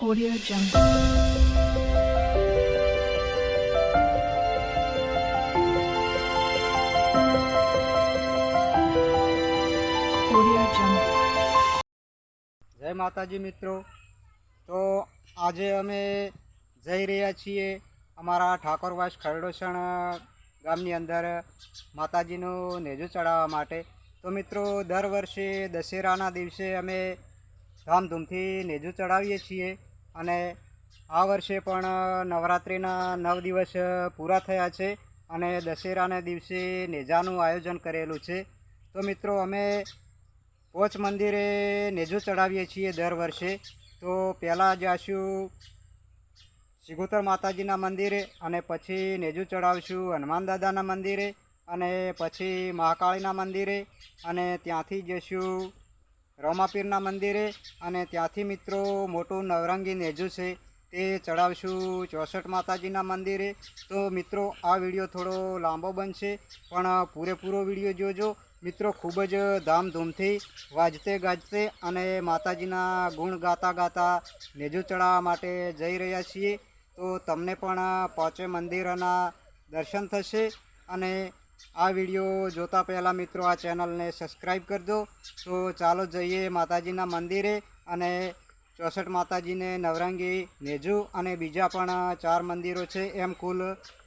Audio Jungle. Audio. જય માતાજી મિત્રો તો આજે અમે જઈ રહ્યા છીએ અમારા ઠાકોરવાસ ખરડોસણ ગામની અંદર માતાજીનું નેજું ચડાવવા માટે તો મિત્રો, દર વર્ષે દશેરાના દિવસે અમે ધામધૂમથી નેજું ચડાવીએ છીએ અને આ વર્ષે પણ નવરાત્રિના નવ દિવસ પૂરા થયા છે અને દશેરાના દિવસે નેજાનું આયોજન કરેલું છે. તો મિત્રો, અમે પોચ મંદિરે નેજો ચડાવીએ છીએ દર વર્ષે. તો પહેલાં જઈશું સિગોતર માતાજીના મંદિરે અને પછી નેજુ ચડાવશું હનુમાન દાદાના મંદિરે અને પછી મહાકાળીના મંદિરે અને ત્યાંથી જઈશું રોમાપીરના મંદિરે અને ત્યાંથી મિત્રો મોટું નવરંગી નેજુ છે તે ચડાવશું ચોસઠ માતાજીના મંદિરે. તો મિત્રો, આ વીડિયો થોડો લાંબો બનશે, પણ પૂરેપૂરો વીડિયો જોજો. મિત્રો, ખૂબ જ ધામધૂમથી વાજતે ગાજતે અને માતાજીના ગુણ ગાતા ગાતા નેજું ચડાવવા માટે જઈ રહ્યા છીએ. તો તમને પણ પાંચે મંદિરોના દર્શન થશે અને આ વીડિયો જોતા પહેલાં મિત્રો આ ચેનલને સબસ્ક્રાઈબ કરજો. તો ચાલો જઈએ માતાજીના મંદિરે અને ચોસઠ માતાજીને નવરંગી નેજુ અને બીજા પણ ચાર મંદિરો છે. એમ કુલ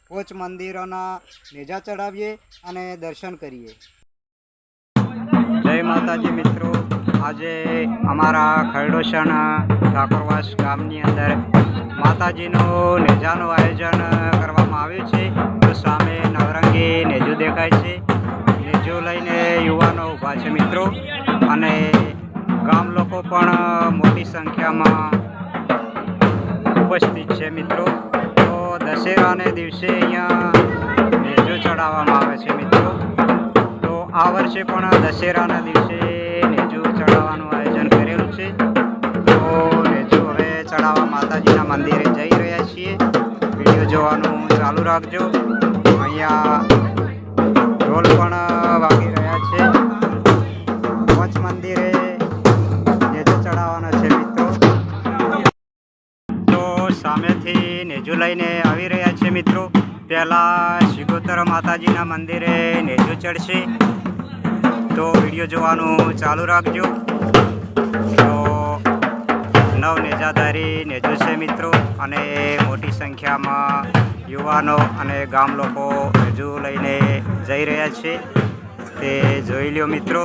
પોચ મંદિરોના નેજા ચડાવીએ અને દર્શન કરીએ. જય માતાજી મિત્રો. આજે અમારા ખરડોસણ ઠાકોરવાસ ગામની અંદર માતાજીનું નેજાનું આયોજન કરવામાં આવ્યું છે. તો સામે નવરંગી નેજુ દેખાય છે. નેજુ લઈને યુવાનો ઊભા છે મિત્રો. અને ગામ લોકો પણ મોટી સંખ્યામાં ઉપસ્થિત છે મિત્રો. તો દશેરાને દિવસે અહીંયા નેજો ચડાવવામાં આવે છે મિત્રો. તો આ વર્ષે પણ દશેરાના દિવસે નેજો ચડાવવાનું આયોજન કરેલું છે. તો નેજો હવે ચડાવવા માતાજીના મંદિરે જઈ રહ્યા છીએ. વીડિયો જોવાનું રાખજો. અહીંયા ઢોલ પણ વાગી રહ્યા છે. પંચ મંદિરે નેજુ ચડાવવાનો છે મિત્રો. તો સામેથી નેજુ લઈને આવી રહ્યા છે મિત્રો. પહેલાં શિગોતર માતાજીના મંદિરે નેજુ ચડશે. તો વીડિયો જોવાનું ચાલુ રાખજો. તો નવ નેજાધારી નેજુ છે મિત્રો. અને મોટી સંખ્યામાં યુવાનો અને ગામ લોકો હજુ લઈને જઈ રહ્યા છે. તે જોઈ લ્યો મિત્રો.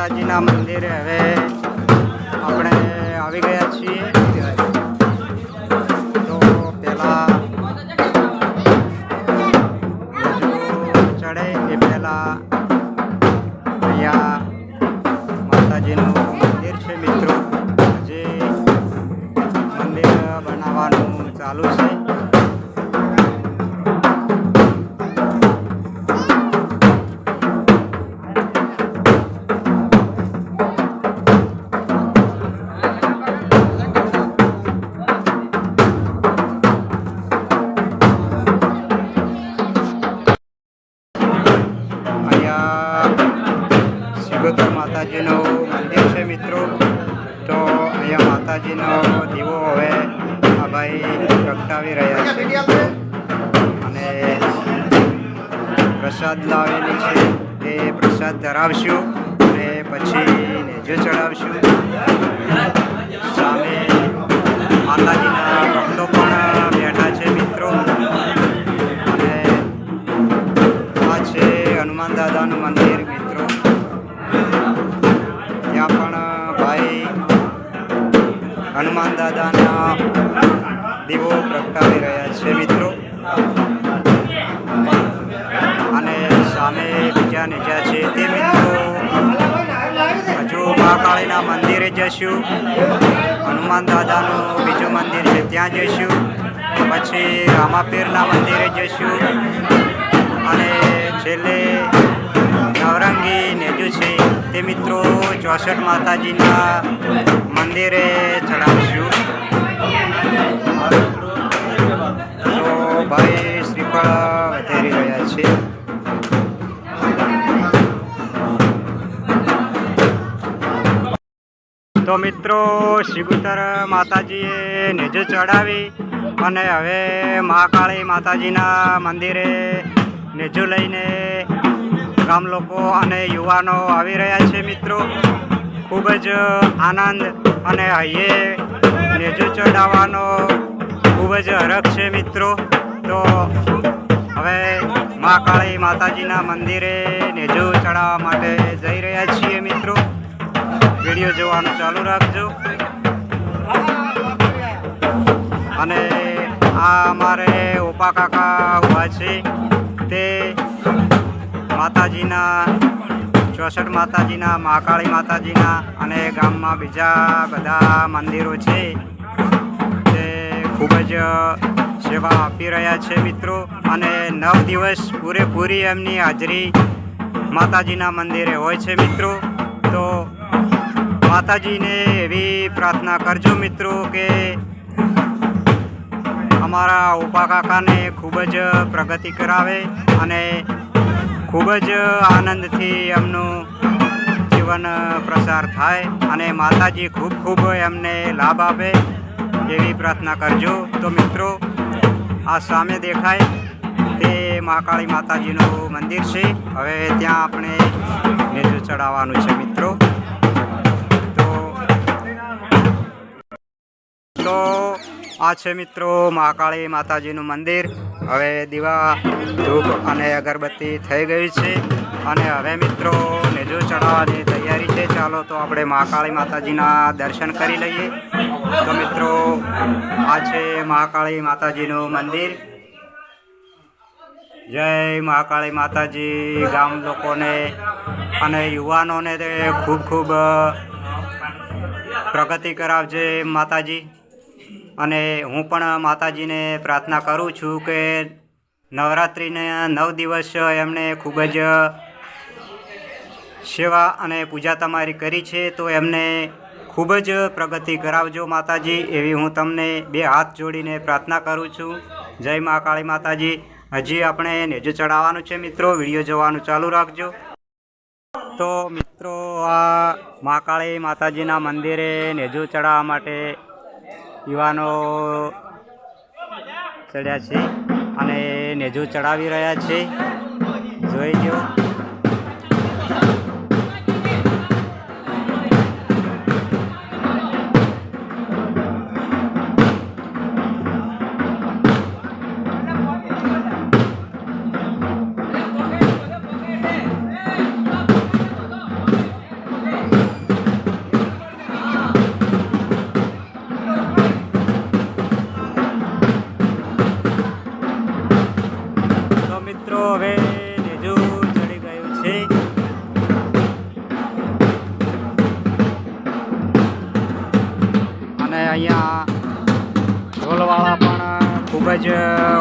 તો મંદિરે ધીમે આવી ગયા છીએ. પછી નેજો ચડાવશું, સામે માતાજીના ભક્તો પણ બેઠા છે મિત્રો. અને આ છે હનુમાન દાદાનું મંદિર મિત્રો. ત્યાં પણ ભાઈ હનુમાન દાદાના દીવો પ્રગટાવી રહ્યા છે મિત્રો. અને સામે બીજા નેજા છે મહાકાળીના મંદિરે જઈશું. હનુમાન દાદાનું બીજું મંદિર છે, ત્યાં જઈશું. પછી રામાપીરના મંદિરે જઈશું. અને છેલ્લે નવરંગી નેજુ છે, તે મિત્રો ચોસઠ માતાજીના મંદિરે ચડાવીશું. તો ભાઈ શ્રીફળ વધારી રહ્યા છે. તો મિત્રો શિગુતર માતાજીએ નેજો ચડાવી અને હવે મહાકાળી માતાજીના મંદિરે નેજો લઈને ગામ લોકો અને યુવાનો આવી રહ્યા છે મિત્રો. ખૂબ જ આનંદ અને હૈયે નેજો ચડાવવાનો ખૂબ જ હરખ છે મિત્રો. તો હવે મહાકાળી માતાજીના મંદિરે નેજો ચડાવવા માટે જઈ રહ્યા છીએ મિત્રો. વીડિયો જોવાનું ચાલુ રાખજો. અને આ અમારે ઓપા કાકા ઊભા છે તે માતાજીના, ચોસઠ માતાજીના, મહાકાળી માતાજીના અને ગામમાં બીજા બધા મંદિરો છે. તે ખૂબ જ સેવા આપી રહ્યા છે મિત્રો. અને નવ દિવસ પૂરેપૂરી એમની હાજરી માતાજીના મંદિરે હોય છે મિત્રો. તો માતાજીને એવી પ્રાર્થના કરજો મિત્રો કે અમારા ઉપા કાકાને ખૂબ જ પ્રગતિ કરાવે અને ખૂબ જ આનંદથી એમનું જીવન પ્રસાર થાય અને માતાજી ખૂબ ખૂબ એમને લાભ આપે એવી પ્રાર્થના કરજો. તો મિત્રો, આ સામે દેખાય તે મહાકાળી માતાજીનું મંદિર છે. હવે ત્યાં આપણે નેજું ચડાવવાનું છે મિત્રો. આ છે મિત્રો મહાકાળી માતાજીનું મંદિર. હવે દીવા ધૂપ અને અગરબત્તી થઈ ગઈ છે. અને હવે મિત્રો નેજો ચડાવવાની તૈયારી છે. ચાલો તો આપણે મહાકાળી માતાજીના દર્શન કરી લઈએ. તો મિત્રો, આ છે મહાકાળી માતાજીનું મંદિર. જય મહાકાળી માતાજી. ગામ લોકોને અને યુવાનોને ખૂબ ખૂબ પ્રગતિ કરાવજે માતાજી. અને હું પણ માતાજીને પ્રાર્થના કરું છું કે નવરાત્રિને નવ દિવસ એમણે ખૂબ જ સેવા અને પૂજા તમારી કરી છે, તો એમને ખૂબ જ પ્રગતિ કરાવજો માતાજી, એવી હું તમને બે હાથ જોડીને પ્રાર્થના કરું છું. જય મા કાળી માતાજી. હજી આપણે નેજો ચડાવવાનું છે મિત્રો, વીડિયો જોવાનું ચાલુ રાખજો. તો મિત્રો, આ મહાકાળી માતાજીના મંદિરે નેજો ચડાવવા માટે યુવાનો ચડ્યા છે અને નેજો ચડાવી રહ્યા છે. જોઈ લો અહીંયા ઢોલવાળા પણ ખૂબ જ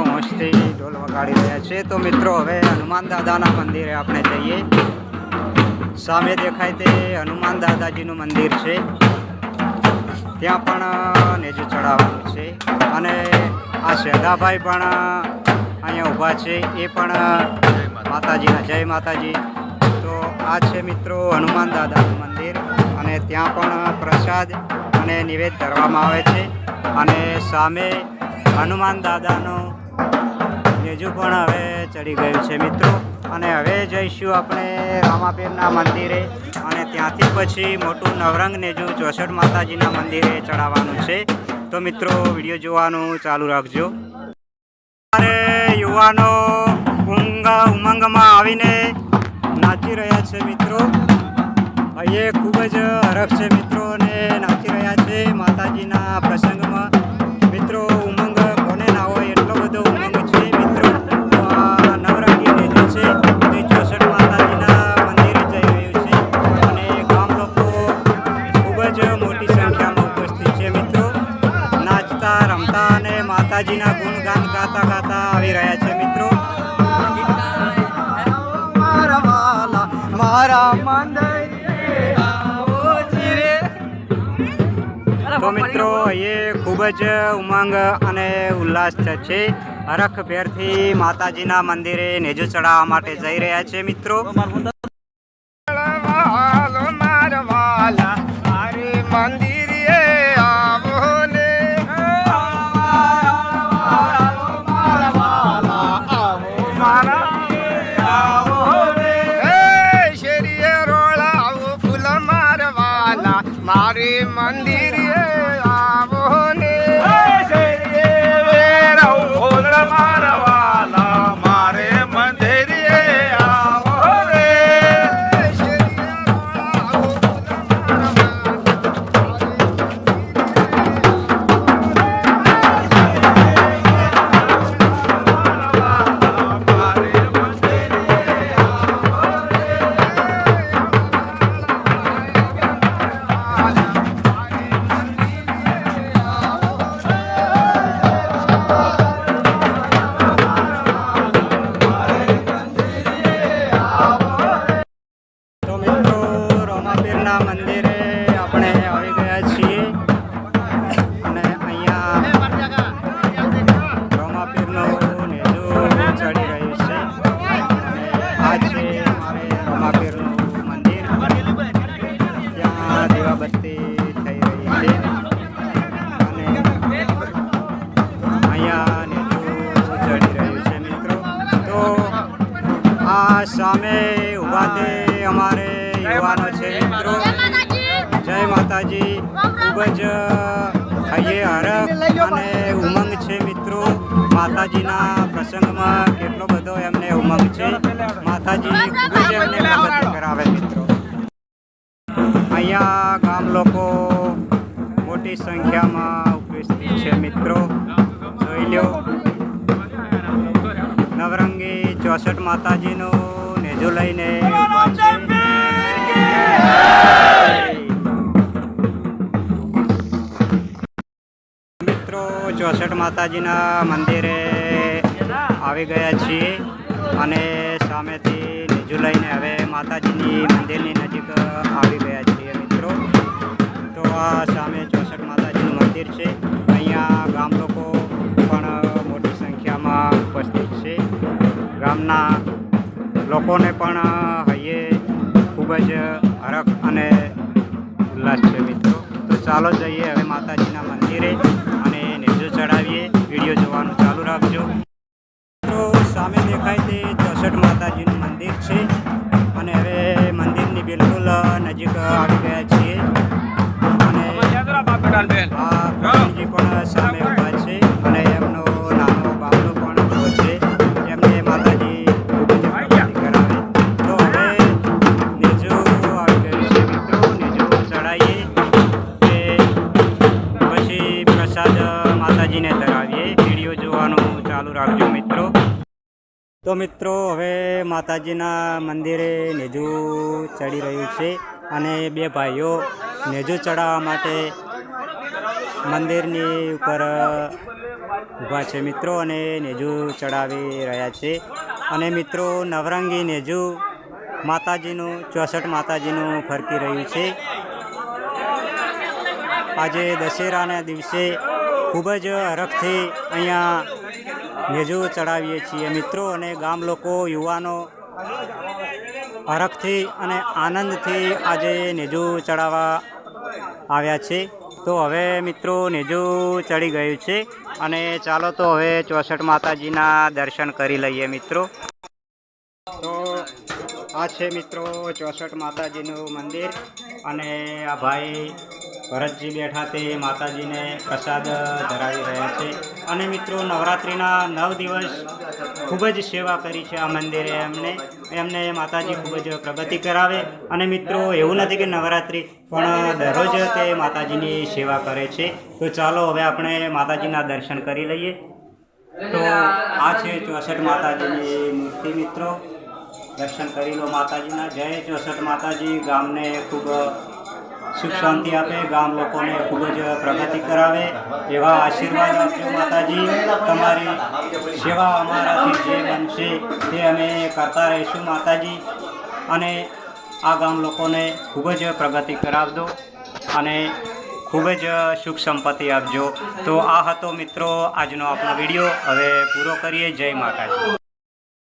હોંશથી ઢોલ વગાડી રહ્યા છે. તો મિત્રો, હવે હનુમાન દાદાના મંદિરે આપણે જઈએ. સામે દેખાય તે હનુમાન દાદાજીનું મંદિર છે. ત્યાં પણ નેજો ચડાવવાનું છે. અને આ શેદાભાઈ પણ અહીંયા ઊભા છે. એ પણ માતાજીના, જય માતાજી. તો આ છે મિત્રો હનુમાન દાદાનું મંદિર. ત્યાં પણ પ્રસાદ અને નિવેદ ધરવામાં આવે છે. અને સામે હનુમાન દાદાનું નેજું પણ હવે ચડી ગયું છે મિત્રો. અને હવે જઈશું આપણે રામાપીરના મંદિરે. અને ત્યાંથી પછી મોટું નવરંગ નેજું ચોસઠ માતાજીના મંદિરે ચડાવવાનું છે. તો મિત્રો, વીડિયો જોવાનું ચાલુ રાખજો. અરે યુવાનો ઉમંગમાં આવીને નાચી રહ્યા છે મિત્રો. અહીંયા ખૂબ જ હરખ છે મિત્રો નાચી રહ્યા છે માતાજીના પ્રસંગમાં. મિત્રો, ઉમંગ કોને ના હોય એટલો બધો ઉમંગ છે મિત્રો. નવરાત્રી નેજો છે તે ચોસઠ માતાજીના મંદિરે જઈ રહ્યું છે. અને ગામ લોકો ખૂબ જ મોટી સંખ્યામાં ઉપસ્થિત છે મિત્રો. નાચતા, રમતા અને માતાજીના ગુણગાન ગાતા ગાતા આવી રહ્યા છે મિત્રો. મારા મંદિર તો મિત્રો એ ખૂબ જ ઉમંગ અને ઉલ્લાસ છે. હરખભેરથી માતાજીના મંદિરે નેજુ ચડાવવા માટે જઈ રહ્યા છે મિત્રો. મારી મંદિર માતાજીના પ્રસંગમાં કેટલો બધો એમને ઉમંગ છે. માતાજી ખૂબ જ એમને પ્રગતિ કરાવે મિત્રો. અહીંયા ગામ લોકો મોટી સંખ્યામાં ઉપસ્થિત છે મિત્રો. જોઈ લ્યો નવરંગી ચોસઠ માતાજીનું નેજો લઈને મિત્રો ચોસઠ માતાજીના મંદિરે આવી ગયા છીએ અને સામેથી નેજુ લઈને હવે માતાજીની મંદિરની નજીક આવી ગયા છીએ મિત્રો. તો આ સામે ચોસઠ માતાજીનું મંદિર છે. અહીંયા ગામ લોકો પણ મોટી સંખ્યામાં ઉપસ્થિત છે. ગામના લોકોને પણ હૈયે ખૂબ જ હરખ અને ઉલ્લાસ છે મિત્રો. તો ચાલો જઈએ હવે માતાજીના મંદિરે. ચડાવીએ. વીડિયો જોવાનું ચાલુ રાખજો. મિત્રો, સામે દેખાય તે ચોસઠ માતાજીનું મંદિર છે. અને હવે મંદિરની બિલકુલ નજીક આવી ગયા છીએ. અને આ પણ સામે ઊભા છે અને એમનો નાનો બાબલો પણ ઊભો છે. એમને માતાજી કરાવે. તો હવે નેજો આવી ગયું છે. મિત્રો નેજો ચડાવીએ. પછી પ્રસાદ માતાજીને ધરાવીએ. વીડિયો જોવાનું ચાલુ રાખજો મિત્રો. તો મિત્રો, હવે માતાજીના મંદિરે નેજુ ચડી રહ્યું છે અને બે ભાઈઓ નેજુ ચડાવવા માટે મંદિરની ઉપર ઊભા છે મિત્રો અને નેજુ ચડાવી રહ્યા છે. અને મિત્રો, નવરંગી નેજુ માતાજીનું, ચોસઠ માતાજીનું ફરકી રહ્યું છે. આજે દશેરાના દિવસે ખૂબ જ હરખથી અહીંયા નેજુ ચડાવીએ છીએ. મિત્રો અને ગામ લોકો, યુવાનો હરખથી અને આનંદથી આજે નેજુ ચડાવવા આવ્યા છે. તો હવે મિત્રો નેજુ ચડી ગયું છે અને ચાલો તો હવે ચોસઠ માતાજીના દર્શન કરી લઈએ મિત્રો. આ છે મિત્રો ચોસઠ માતાજીનું મંદિર અને આ ભાઈ ભરતજી બેઠા તે માતાજીને પ્રસાદ ધરાવી રહ્યા છે. અને મિત્રો નવરાત્રિના નવ દિવસ ખૂબ જ સેવા કરી છે આ મંદિરે એમને. એમને માતાજી ખૂબ જ પ્રગતિ કરાવે. અને મિત્રો એવું નથી કે નવરાત્રિ પણ દરરોજ તે માતાજીની સેવા કરે છે. તો ચાલો હવે આપણે માતાજીના દર્શન કરી લઈએ. તો આ છે ચોસઠ માતાજીની મૂર્તિ મિત્રો. દર્શન કરી લો માતાજીના. જય ચોસઠ માતાજી. ગામને ખૂબ સુખ શાંતિ આપે. ગામ લોકોને ખૂબ જ પ્રગતિ કરાવે. એવા આશીર્વાદ આપજો માતાજી. તમારી સેવા અમારાથી જે બનશે તે અમે કરતા રહીશું માતાજી. અને આ ગામ લોકોને ખૂબ જ પ્રગતિ કરાવજો અને ખૂબ જ સુખ સંપત્તિ આપજો. તો આ હતો મિત્રો આજનો આપણો વીડિયો. હવે પૂરો કરીએ. જય માતાજી.